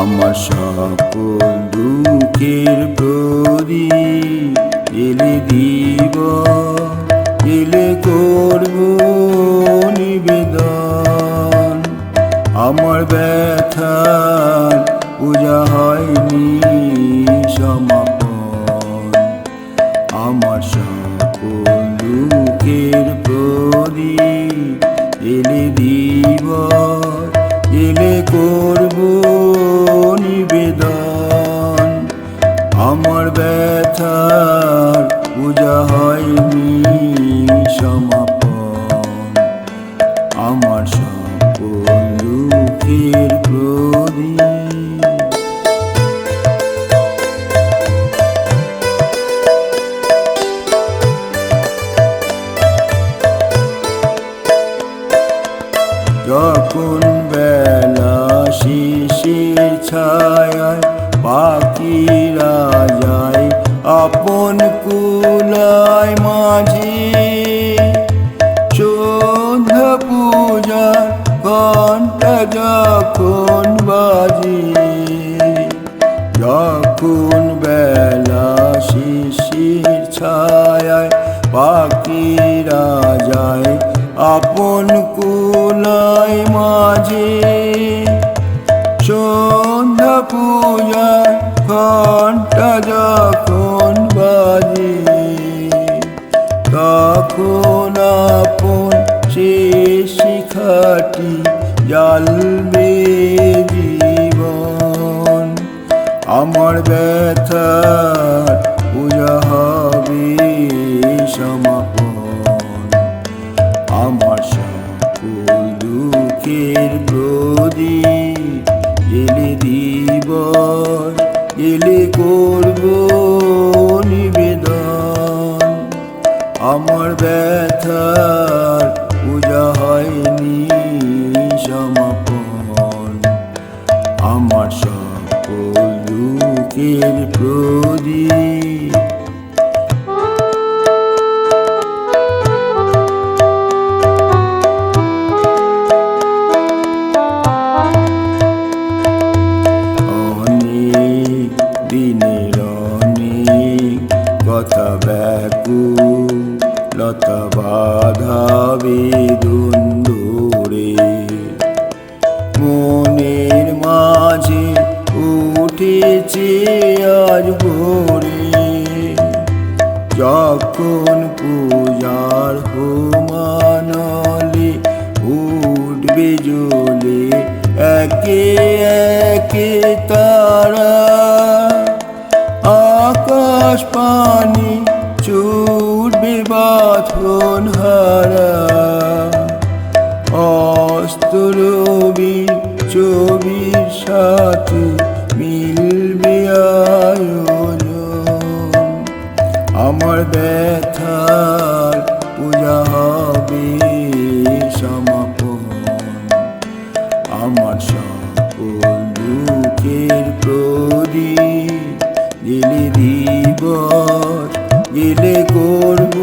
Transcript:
আমার সকল দুঃখের প্রদীপ এলে দিব, এলে করব নিবেদন। আমার ব্যথার পূজা হয়নি সমাপন। আমার সকল দুঃখের প্রদীপ এলে দিব, এলে করব যখন বেলা শিশির ছায়ায় যখন বাজি, যখন বেলা শিশির ছায়ায় পাখিরা যায় আপন কুলায় মাঝে, সন্ধ্যা পূজার ঘণ্টা যখন বাজে, তখন আপন সে শিখাটি জালবে জীবন, আমার ব্যথার পূজা হবে সমাপন। আমার সকল দুঃখের প্রদীপ এলে দিব এলে করব নিবেদন। আমার ব্যথার প্রদীপ অনেক দিনের অনেক কথা ব্যাকুল লতা জ্বলে একে একে তারা। আকাশ পানি চুড়বে বাথন হারা। অস্তরবি ছবির সাথে মিলবে আয়োজন। আমার ব্যথার পূজা হবে সমাপন দুঃখের প্রদীপ গেলে দিব দিলে করব